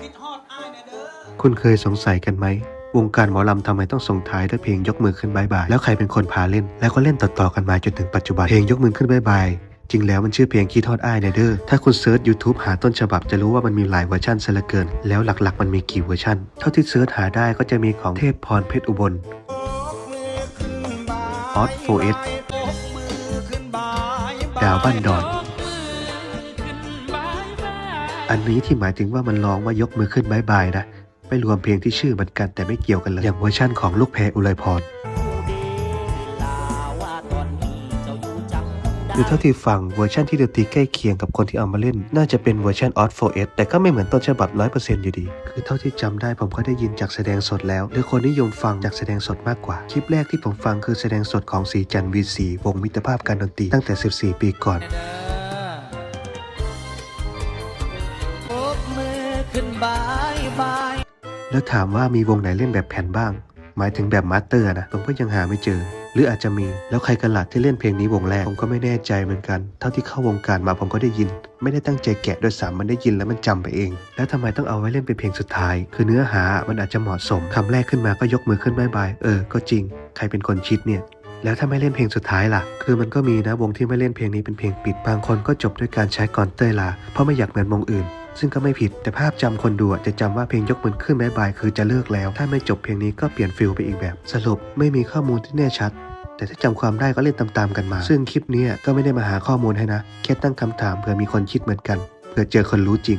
คิดฮอดอ้ายนะเด้อคุณเคยสงสัยกันไหม วงการหมอลำทำไมต้องส่งท้ายด้วยเพลงยกมือขึ้นบายบายแล้วใครเป็นคนพาเล่น แล้วก็เล่นต่อๆกันมาจนถึงปัจจุบันเพลงยกมือขึ้นบายบายจริงแล้วมันชื่อเพลงคีทอดอ้ายเนเดอร์ถ้าคุณเซิร์ช YouTube หาต้นฉบับจะรู้ว่ามันมีหลายเวอร์ชันซะเหลือเกิน แล้วหลักๆ มันมีกี่เวอร์ชันเท่าที่เซิร์ชหาได้ก็จะมีของเทพพรเพชรอุบลออสโฟเอสดาวบ้านดอน อันนี้ที่หมายถึงว่ามันร้องว่ายกมือขึ้นบายบายนะ ไม่รวมเพลงที่ชื่อเหมือนกันแต่ไม่เกี่ยวกันเลย อย่างเวอร์ชั่นของลูกแพรอุไรพรหรือเท่าที่ฟังเวอร์ชันที่ดนตรีใกล้เคียงกับคนที่เอามาเล่น น่าจะเป็นเวอร์ชัน Odd 4S แต่ก็ไม่เหมือนต้นฉบับ 100%อยู่ดี คือเท่าที่จำได้ผมก็ได้ยินจากแสดงสดแล้ว หรือคนนิยมฟังจากแสดงสดมากกว่า คลิปแรกที่ผมฟังคือแสดงสดของสีจันวีสีวงมิตรภาพการดนตรีตั้งแต่ 14 ปีก่อน ขึ้นบายบายแล้วถามว่ามีวงไหนเล่นแบบแผ่นบ้าง หมายถึงแบบมาสเตอร์นะผมก็ยังหาไม่เจอ หรืออาจจะมีแล้วใครกันหล่ะที่เล่นเพลงนี้วงแรกผมก็ไม่แน่ใจเหมือนกัน เท่าที่เข้าวงการมาผมก็ได้ยิน ไม่ได้ตั้งใจแกะโดยสามมันได้ยินแล้วมันจำไปเอง แล้วทำไมต้องเอาไว้เล่นเป็นเพลงสุดท้าย คือเนื้อหามันอาจจะเหมาะสมคำแรกขึ้นมาก็ยกมือขึ้นบายบายเออก็จริง ใครเป็นคนคิดเนี่ยแล้วถ้าไม่เล่นเพลงสุดท้ายล่ะ คือมันก็มีนะวงที่ไม่เล่นเพลงนี้เป็นเพลงปิด บางคนก็จบด้วยการใช้ก่อนเต้ยลา เพราะไม่อยากเหมือนวงอื่น ซึ่งก็ไม่ผิดแต่ภาพจำคนดูจะจะจำว่าเพลงยกมือขึ้นบายบายคือจะเลิกแล้ว ถ้าไม่จบเพลงนี้ก็เปลี่ยนฟิลไปอีกแบบ สรุปไม่มีข้อมูลที่แน่ชัด แต่ถ้าจำความได้ก็เล่นตามๆกันมา ซึ่งคลิปนี้ก็ไม่ได้มาหาข้อมูลให้นะแค่ตั้งคำถามเผื่อมีคนคิดเหมือนกันเผื่อเจอคนรู้จริง